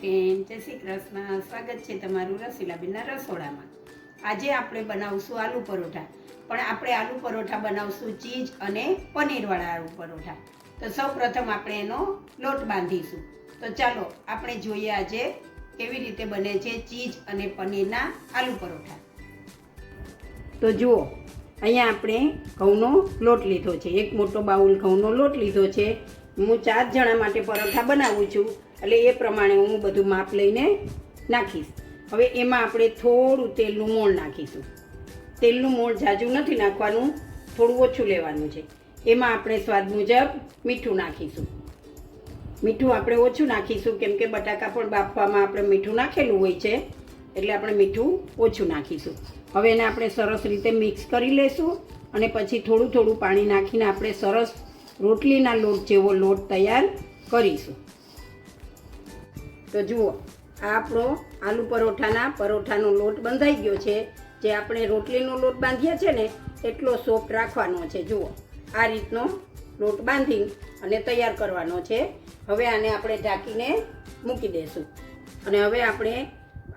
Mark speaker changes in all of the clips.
Speaker 1: Friend જય શ્રી કૃષ્ણ. સ્વાગત છે તમારું રસીલાબેનના રસોડામાં. આજે આપણે બનાવશું આલુ પરોઠા. પણ આપણે આલુ પરોઠા બનાવશું ચીઝ અને પનીરવાળા આલુ પરોઠા. તો સૌ પ્રથમ આપણે એનો લોટ બાંધીશું. તો ચાલો, આપણે જોઈએ આજે કેવી રીતે બને છે ચીઝ અને પનીરના આલુ પરોઠા. તો જુઓ, અહીંયા આપણે ઘઉંનો લોટ લીધો છે. એક મોટો બાઉલ ઘઉંનો લોટ લીધો છે. હું ચાર જણા માટે પરોઠા બનાવું છું. એટલે એ પ્રમાણે હું બધું માપ લઈને નાખીશ. હવે એમાં આપણે થોડું તેલનું મોણ નાખીશું. તેલનું મોણ જાજુ નથી નાખવાનું, થોડું ઓછું લેવાનું છે. એમાં આપણે સ્વાદ મુજબ મીઠું નાખીશું. મીઠું આપણે ઓછું નાખીશું, કેમ કે બટાકા પણ બાફવામાં આપણે મીઠું નાખેલું હોય છે, એટલે આપણે મીઠું ઓછું નાખીશું. હવે એને આપણે સરસ રીતે મિક્સ કરી લઈશું અને પછી થોડું થોડું પાણી નાખીને આપણે સરસ રોટલીના લોટ જેવો લોટ તૈયાર કરીશું. તો જુઓ, આ આપણો આલુ પરોઠાના પરોઠાનો લોટ બંધાઈ ગયો છે. જે આપણે રોટલીનો લોટ બાંધ્યા છે ને, એટલો સોફ્ટ રાખવાનો છે. જુઓ, આ રીતનો લોટ બાંધી અને તૈયાર કરવાનો છે. હવે આને આપણે ઢાંકીને મૂકી દઈશું અને હવે આપણે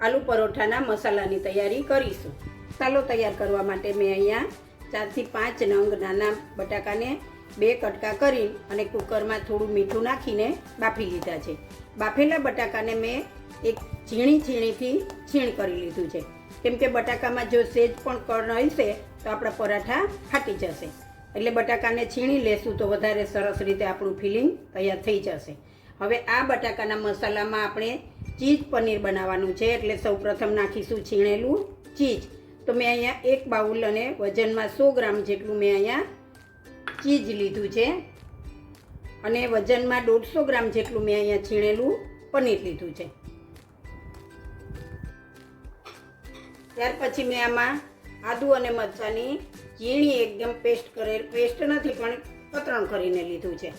Speaker 1: આલુ પરોઠાના મસાલાની તૈયારી કરીશું. મસાલો તૈયાર કરવા માટે મેં અહીંયા ચારથી પાંચ નંગ નાના બટાકાને બે કટકા કરી અને કુકરમાં થોડું મીઠું નાખીને બાફી લીધા છે. બાફેલા બટાકાને મેં એક ઝીણી ઝીણીથી છીણ કરી લીધું છે. કેમ કે બટાકામાં જો સેજ પણ કણ હશે, તો આપણા પરાઠા ફાટી જશે. એટલે બટાકાને છીણી લેશું તો વધારે સરસ રીતે આપણું ફિલિંગ તૈયાર થઈ જશે. હવે આ બટાકાના મસાલામાં આપણે ચીઝ પનીર બનાવવાનું છે. એટલે સૌપ્રથમ નાખીશું છીણેલું ચીઝ. તો મેં અહીંયા એક બાઉલ અને વજનમાં સો ગ્રામ જેટલું મેં અહીંયા ચીઝ લીધું છે. અને વજનમાં દોઢસો ગ્રામ જેટલું મેં અહીંયા છીણેલું પનીર લીધું છે. ત્યાર પછી મેં આમાં આદુ અને મરચાંની ઝીણી એકદમ પેસ્ટ કરેલ, પેસ્ટ નથી પણ કતરણ કરીને લીધું છે.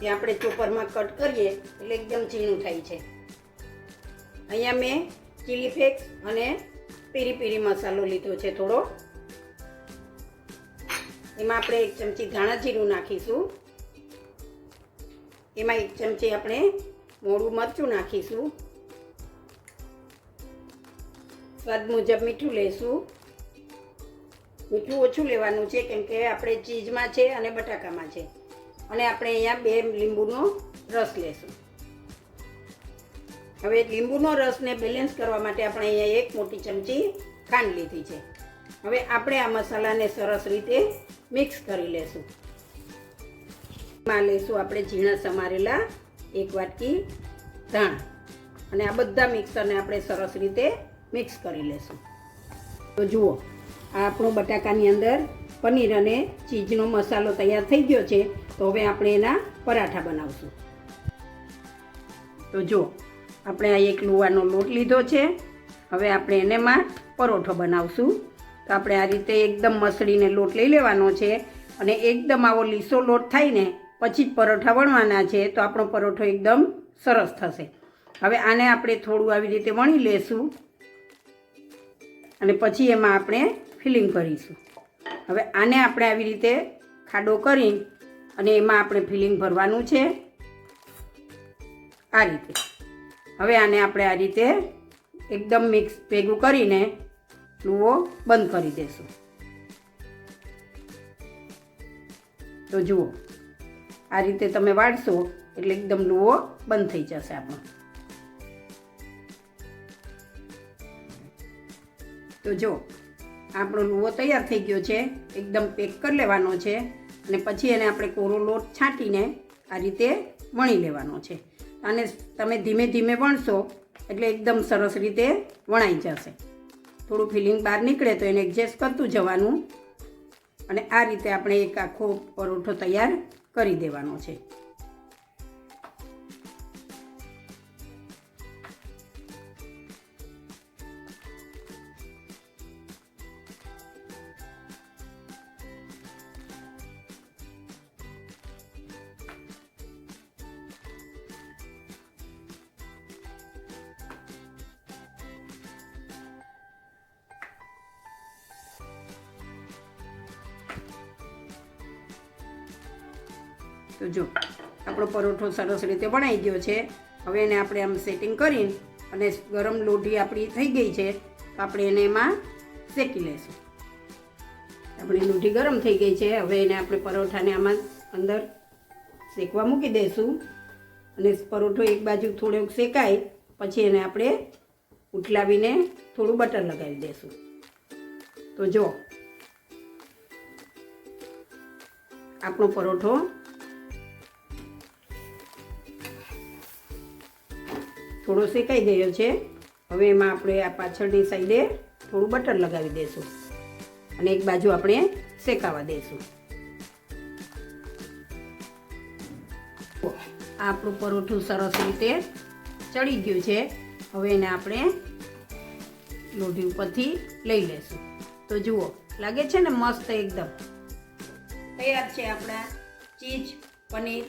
Speaker 1: જે આપણે ચોપરમાં કટ કરીએ એટલે એકદમ ઝીણું થાય છે. અહીંયા મેં ચીલી ફ્લેક્સ અને પીરી પીરી મસાલો લીધો છે થોડો. એમાં આપણે એક ચમચી ધાણા જીરું નાખીશું. એમાં એક ચમચી આપણે મોડું મરચું નાખીશું. સ્વાદ મુજબ મીઠું લઈશું મીઠું ઓછું લેવાનું છે કેમ કે આપણે ચીઝમાં છે અને બટાકામાં છે. અને આપણે અહીંયા બે લીંબુનો રસ લેશું. હવે લીંબુનો રસને બેલેન્સ કરવા માટે આપણે અહીંયા એક મોટી ચમચી ખાંડ લીધી છે. હવે આપણે આ મસાલાને સરસ રીતે મિક્સ કરી લેશું. એમાં લઈશું આપણે ઝીણા સમારેલા એક વાટકી ધાણ. અને આ બધા મિક્સરને આપણે સરસ રીતે મિક્સ કરી લેશું. તો જુઓ, આ આપણું બટાકાની અંદર પનીર અને ચીઝનો મસાલો તૈયાર થઈ ગયો છે. તો હવે આપણે એના પરાઠા બનાવશું. તો જો આપણે આ એક લુવાનો લોટ લીધો છે. હવે આપણે એનેમાં પરોઠો બનાવશું. તો આપણે આ રીતે એકદમ મસળીને લોટ લઈ લેવાનો છે અને એકદમ આવો લીસો લોટ થાય ને પછી જ પરોઠા વણવાના છે, તો આપણો પરોઠો એકદમ સરસ થશે. હવે આને આપણે થોડું આવી રીતે વણી લેશું અને પછી એમાં આપણે ફિલિંગ કરીશું. હવે આને આપણે આવી રીતે ખાડો કરી અને એમાં આપણે ફિલિંગ ભરવાનું છે. આ રીતે. હવે આને આપણે આ રીતે એકદમ મિક્સ ભેગું કરીને લુઓ બંધ કરી દેશું. તો જુઓ, આ રીતે તમે વાળશો એટલે એકદમ લુઓ બંધ થઈ જશે આપણો. તો જો આપણો લૂવો તૈયાર થઈ ગયો છે, એકદમ પેક કરી લેવાનો છે અને પછી એને આપણે કોરો લોટ છાંટીને આ રીતે વણી લેવાનો છે. અને તમે ધીમે ધીમે વણશો એટલે એકદમ સરસ રીતે વણાઈ જશે. થોડું ફિલિંગ બહાર નીકળે તો એને એડજસ્ટ કરતું જવાનું. અને આ રીતે આપણે એક આખો પરોઠો તૈયાર કરી દેવાનો છે. તો જો, આપણો પરોઠો સરસ રીતે બનાવી ગયો છે. હવે એને આપણે આમ સેટિંગ કરી અને ગરમ લોઢી આપણી થઈ ગઈ છે, તો આપણે એને એમાં શેકી લઈશું. આપણી લોઢી ગરમ થઈ ગઈ છે, હવે એને આપણે પરોઠાને આમાં અંદર શેકવા મૂકી દઈશું. અને પરોઠો એક બાજુ થોડોક શેકાય, પછી એને આપણે ઉઠલાવીને થોડું બટર લગાવી દઈશું. તો જો, આપણો પરોઠો થોડો શેકાઈ ગયો છે. હવે એમાં આપણે આ પાછળની સાઈડે થોડું બટર લગાવી દઈશું અને એક બાજુ આપણે શેકાવા દઈશું આપણું પરોઠું સરસ રીતે ચડી ગયું છે. હવે એને આપણે લોઢી ઉપરથી લઈ લેશું. તો જુઓ, લાગે છે ને મસ્ત એકદમ. તૈયાર છે આપણા ચીઝ પનીર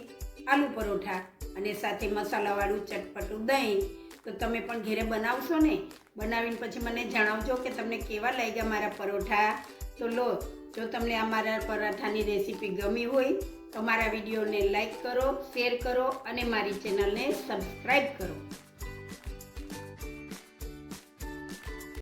Speaker 1: આલુ પરોઠા. અને સાથે મસાલાવાળું ચટપટું દહીં. તો તમે પણ ઘેરે બનાવશો ને? બનાવીને પછી મને જણાવજો કે તમને કેવા લાગ્યા મારા પરોઠા. તો લો, જો તમને આ મારા પરાઠાની રેસીપી ગમી હોય, તો મારા વિડીયોને લાઈક કરો, શેર કરો અને મારી ચેનલને સબસ્ક્રાઈબ કરો.